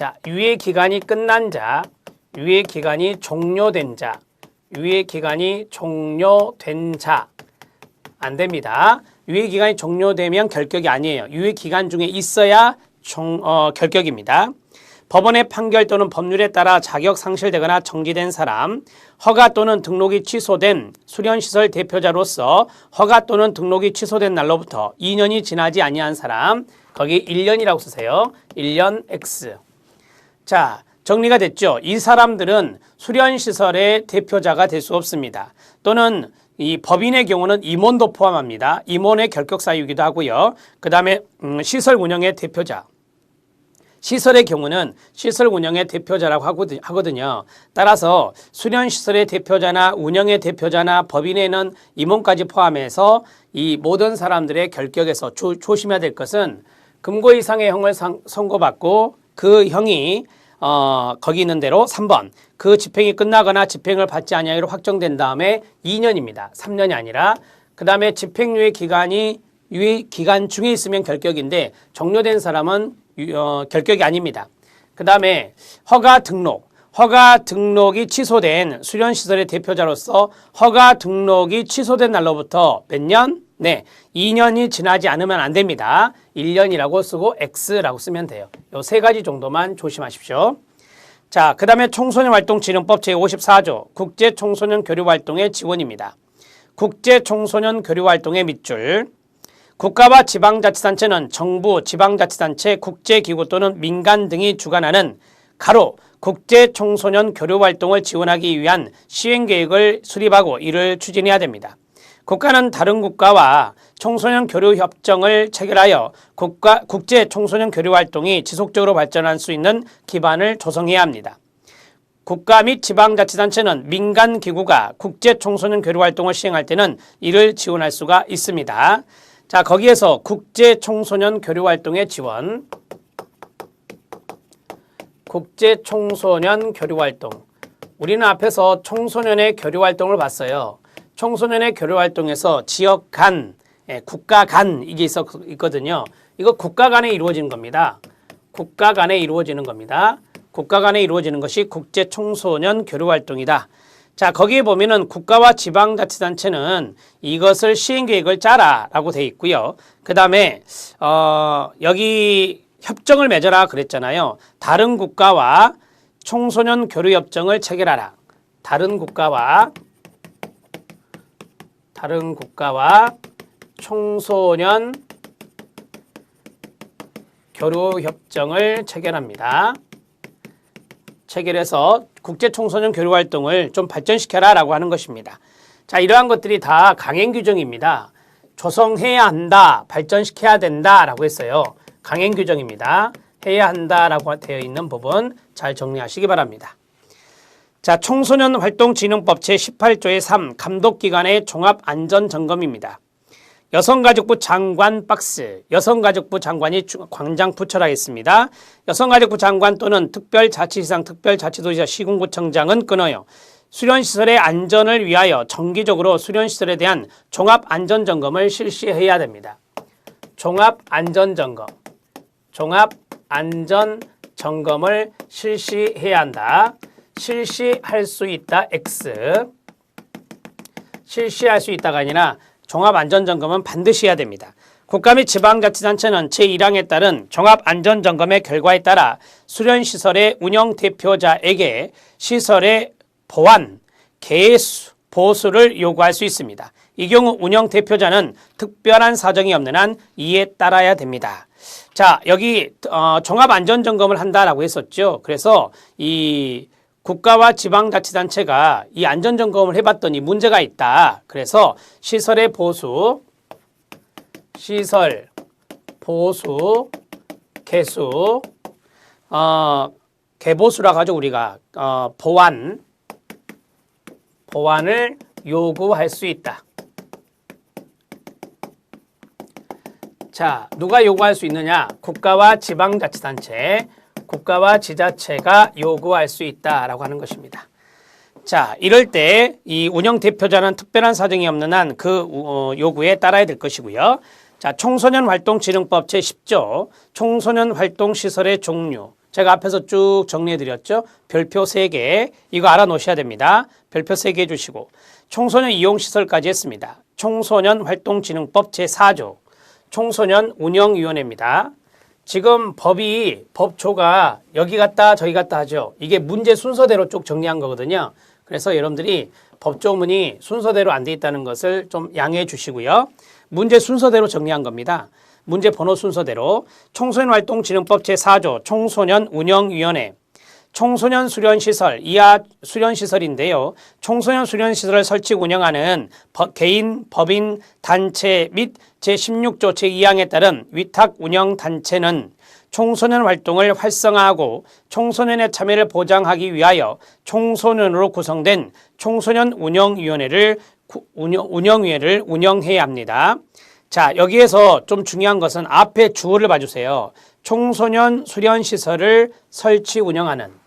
자, 유예 기간이 끝난 자, 유예 기간이 종료된 자, 유예 기간이 종료된 자. 안 됩니다. 유예 기간이 종료되면 결격이 아니에요. 유예 기간 중에 있어야 종, 어, 결격입니다. 법원의 판결 또는 법률에 따라 자격 상실되거나 정지된 사람, 허가 또는 등록이 취소된 수련시설 대표자로서 허가 또는 등록이 취소된 날로부터 2년이 지나지 아니한 사람, 거기 1년이라고 쓰세요. 1년 X. 자, 정리가 됐죠. 이 사람들은 수련 시설의 대표자가 될 수 없습니다. 또는 이 법인의 경우는 임원도 포함합니다. 임원의 결격 사유이기도 하고요. 그 다음에 음, 시설 운영의 대표자. 시설의 경우는 시설 운영의 대표자라고 하거든- 하거든요. 따라서 수련 시설의 대표자나 운영의 대표자나 법인에는 임원까지 포함해서 이 모든 사람들의 결격에서 조, 조심해야 될 것은 금고 이상의 형을 상- 선고받고 그 형이 어, 거기 있는 대로 3번 그 집행이 끝나거나 집행을 받지 아니하기로 확정된 다음에 2년입니다. 3년이 아니라 그 다음에 집행유예 기간이 유예 기간 중에 있으면 결격인데 종료된 사람은 유- 어, 결격이 아닙니다. 그 다음에 허가 등록 허가 등록이 취소된 수련시설의 대표자로서 허가 등록이 취소된 날로부터 몇 년? 네, 2년이 지나지 않으면 안 됩니다. 1년이라고 쓰고 X라고 쓰면 돼요. 요 세 가지 정도만 조심하십시오. 자, 그 다음에 청소년 활동진흥법 제54조 국제 청소년 교류 활동의 지원입니다. 국제 청소년 교류 활동의 밑줄 국가와 지방자치단체는 정부, 지방자치단체, 국제기구 또는 민간 등이 주관하는 가로 국제 청소년 교류 활동을 지원하기 위한 시행계획을 수립하고 이를 추진해야 됩니다. 국가는 다른 국가와 청소년 교류 협정을 체결하여 국가, 국제 청소년 교류 활동이 지속적으로 발전할 수 있는 기반을 조성해야 합니다. 국가 및 지방자치단체는 민간 기구가 국제 청소년 교류 활동을 시행할 때는 이를 지원할 수가 있습니다. 자, 거기에서 국제 청소년 교류 활동의 지원 국제 청소년 교류 활동 우리는 앞에서 청소년의 교류 활동을 봤어요. 청소년의 교류 활동에서 지역 간, 예, 국가 간 이게 있었, 있거든요. 이거 국가 간에 이루어지는 겁니다. 국가 간에 이루어지는 겁니다. 국가 간에 이루어지는 것이 국제 청소년 교류 활동이다. 자, 거기에 보면은 국가와 지방자치단체는 이것을 시행 계획을 짜라라고 돼 있고요. 그 다음에 어, 여기 협정을 맺어라 그랬잖아요. 다른 국가와 청소년 교류 협정을 체결하라. 다른 국가와 다른 국가와 청소년 교류 협정을 체결합니다. 체결해서 국제 청소년 교류 활동을 좀 발전시켜라라고 하는 것입니다. 자, 이러한 것들이 다 강행 규정입니다. 조성해야 한다, 발전시켜야 된다라고 했어요. 강행 규정입니다. 해야 한다라고 되어 있는 부분 잘 정리하시기 바랍니다. 자, 청소년 활동 진흥법 제18조의 3 감독기관의 종합 안전 점검입니다. 여성가족부 장관 박스, 여성가족부 장관이 주- 광장 부처하겠습니다. 여성가족부 장관 또는 특별자치시장, 특별자치도지사, 시군구청장은 끊어요. 수련시설의 안전을 위하여 정기적으로 수련시설에 대한 종합안전점검을 실시해야 됩니다. 종합안전점검, 종합안전점검을 실시해야 한다. 실시할 수 있다 X 실시할 수 있다가 아니라 종합안전점검은 반드시 해야 됩니다. 국가 및 지방자치단체는 제1항에 따른 종합안전점검의 결과에 따라 수련시설의 운영 대표자에게 시설의 보안, 개수, 보수를 요구할 수 있습니다. 이 경우 운영 대표자는 특별한 사정이 없는 한 이에 따라야 됩니다. 자, 여기 어, 종합 안전 점검을 한다라고 했었죠. 그래서 이 국가와 지방자치단체가 이 안전 점검을 해봤더니 문제가 있다. 그래서 시설의 보수, 시설 보수, 개수, 어, 개보수라 가지고 우리가 어, 보완, 보완을 요구할 수 있다. 자, 누가 요구할 수 있느냐? 국가와 지방자치단체, 국가와 지자체가 요구할 수 있다라고 하는 것입니다. 자, 이럴 때 이 운영 대표자는 특별한 사정이 없는 한 그 요구에 따라야 될 것이고요. 자, 청소년 활동 진흥법 제10조 청소년 활동 시설의 종류 제가 앞에서 쭉 정리해 드렸죠. 별표 3개. 이거 알아 놓으셔야 됩니다. 별표 3개 주시고 청소년 이용 시설까지 했습니다. 청소년 활동진흥법 제4조. 청소년 운영위원회입니다. 지금 법이 법조가 여기 갔다 저기 갔다 하죠. 이게 문제 순서대로 쭉 정리한 거거든요. 그래서 여러분들이 법조문이 순서대로 안 돼 있다는 것을 좀 양해해 주시고요. 문제 순서대로 정리한 겁니다. 문제 번호 순서대로 청소년 활동 진흥법 제4조 청소년 운영위원회 청소년 수련시설, 이하 수련시설인데요. 청소년 수련시설을 설치 운영하는 법- 개인, 법인, 단체 및 제16조 제2항에 따른 위탁 운영 단체는 청소년 활동을 활성화하고 청소년의 참여를 보장하기 위하여 청소년으로 구성된 청소년 운영위원회를 구- 운영, 운영위회를 운영해야 합니다. 자, 여기에서 좀 중요한 것은 앞에 주어를 봐주세요. 청소년 수련 시설을 설치 운영하는